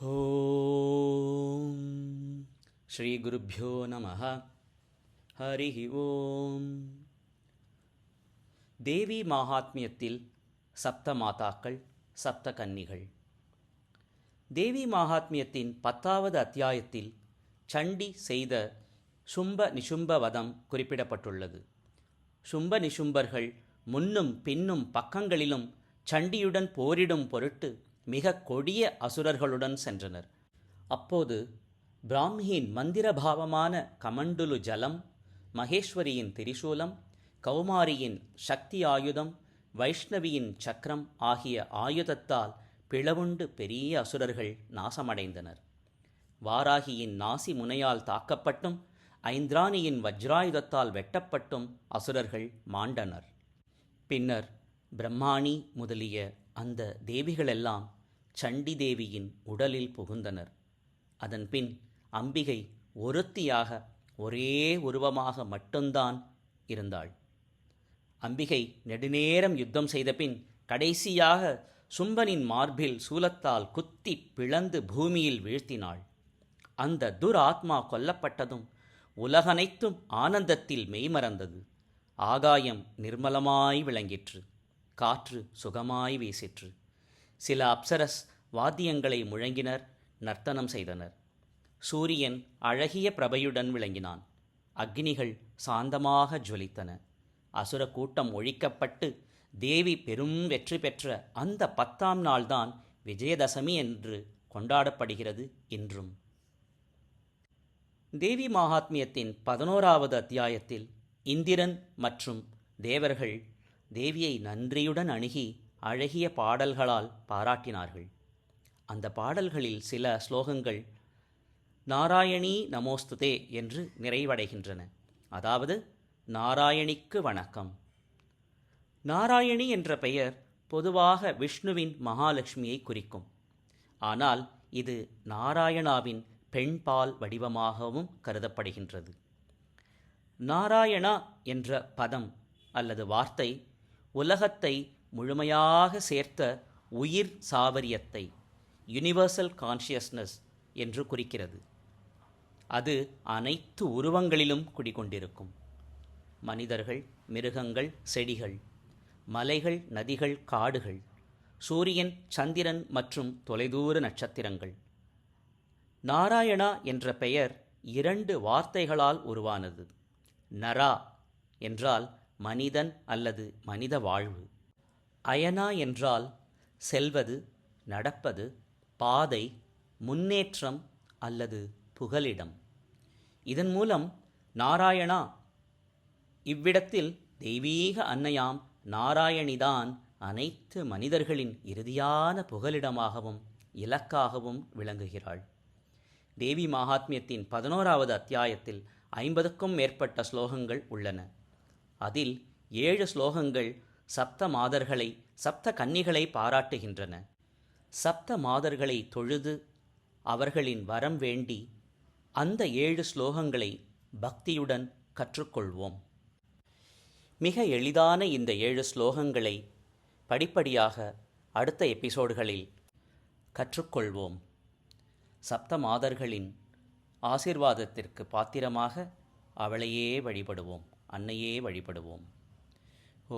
ॐ श्रीगुरुभ्यो नमः हरिः ஓம் தேவி மாகாத்மியத்தில் சப்த மாதாக்கள் சப்த கன்னிகள் தேவி மாகாத்மியத்தின் பத்தாவது அத்தியாயத்தில் சண்டி செய்த சும்ப நிசும்ப வதம் குறிப்பிடப்பட்டுள்ளது சும்ப நிசும்பர்கள் முன்னும் பின்னும் பக்கங்களிலும் சண்டியுடன் போரிடும் பொருட்டு மிக கொடிய அசுரர்களுடன் சென்றனர். அப்போது பிராமியின் மந்திரபாவமான கமண்டுலு ஜலம் மகேஸ்வரியின் திரிசூலம் கௌமாரியின் சக்தி ஆயுதம் வைஷ்ணவியின் சக்கரம் ஆகிய ஆயுதத்தால் பிளவுண்டு பெரிய அசுரர்கள் நாசமடைந்தனர். வாராகியின் நாசி முனையால் தாக்கப்பட்டும் ஐந்திராணியின் வஜ்ராயுதத்தால் வெட்டப்பட்டும் அசுரர்கள் மாண்டனர். பின்னர் பிரம்மாணி முதலிய அந்த தேவிகளெல்லாம் சண்டிதேவியின் உடலில் புகுந்தனர். அதன்பின் அம்பிகை ஒருத்தியாக ஒரே உருவமாக மட்டும்தான் இருந்தாள். அம்பிகை நெடுநேரம் யுத்தம் செய்தபின் கடைசியாக சும்பனின் மார்பில் சூலத்தால் குத்தி பிளந்து பூமியில் வீழ்த்தினாள். அந்த துராத்மா கொல்லப்பட்டதும் உலகனைத்தும் ஆனந்தத்தில் மெய்மறந்தது. ஆகாயம் நிர்மலமாய் விளங்கிற்று. காற்று சுகமாய் வீசிற்று. சில அப்சரஸ் வாத்தியங்களை முழங்கினர் நர்த்தனம் செய்தனர். சூரியன் அழகிய பிரபையுடன் விளங்கினான். அக்னிகள் சாந்தமாக ஜொலித்தன. அசுர கூட்டம் ஒழிக்கப்பட்டு தேவி பெரும் வெற்றி பெற்ற அந்த பத்தாம் நாள்தான் விஜயதசமி என்று கொண்டாடப்படுகிறது இன்றும். தேவி மகாத்மியத்தின் பதினோராவது அத்தியாயத்தில் இந்திரன் மற்றும் தேவர்கள் தேவியை நன்றியுடன் அணுகி அழகிய பாடல்களால் பாராட்டினார்கள். அந்த பாடல்களில் சில ஸ்லோகங்கள் நாராயணி நமோஸ்துதே என்று நிறைவடைகின்றன. அதாவது நாராயணிக்கு வணக்கம். நாராயணி என்ற பெயர் பொதுவாக விஷ்ணுவின் மகாலட்சுமியை குறிக்கும். ஆனால் இது நாராயணாவின் பெண்பால் வடிவமாகவும் கருதப்படுகின்றது. நாராயணா என்ற பதம் அல்லது வார்த்தை உலகத்தை முழுமையாக சேர்த்த உயிர் சாவரியத்தை யுனிவர்சல் கான்ஷியஸ்னஸ் என்று குறிக்கிறது. அது அனைத்து உருவங்களிலும் குடிகொண்டிருக்கும். மனிதர்கள் மிருகங்கள் செடிகள் மலைகள் நதிகள் காடுகள் சூரியன் சந்திரன் மற்றும் தொலைதூர நட்சத்திரங்கள். நாராயணா என்ற பெயர் இரண்டு வார்த்தைகளால் உருவானது. நரா என்றால் மனிதன் அல்லது மனித வாழ்வு. அயனா என்றால் செல்வது நடப்பது பாதை முன்னேற்றம் அல்லது புகலிடம். இதன் மூலம் நாராயணா இவ்விடத்தில் தெய்வீக அன்னையாம் நாராயணிதான் அனைத்து மனிதர்களின் இறுதியான புகலிடமாகவும் இலக்காகவும் விளங்குகிறாள். தேவி மகாத்மியத்தின் பதினோராவது அத்தியாயத்தில் ஐம்பதுக்கும் மேற்பட்ட ஸ்லோகங்கள் உள்ளன. அதில் ஏழு ஸ்லோகங்கள் சப்த மாதர்களை சப்த கன்னிகளை பாராட்டுகின்றன. சப்த மாதர்களை தொழுது அவர்களின் வரம் வேண்டி அந்த ஏழு ஸ்லோகங்களை பக்தியுடன் கற்றுக்கொள்வோம். மிக எளிதான இந்த ஏழு ஸ்லோகங்களை படிப்படியாக அடுத்த எபிசோடுகளில் கற்றுக்கொள்வோம். சப்த மாதர்களின் ஆசிர்வாதத்திற்கு பாத்திரமாக அவளையே வழிபடுவோம். அன்னையே வழிபடுவோம். ஓ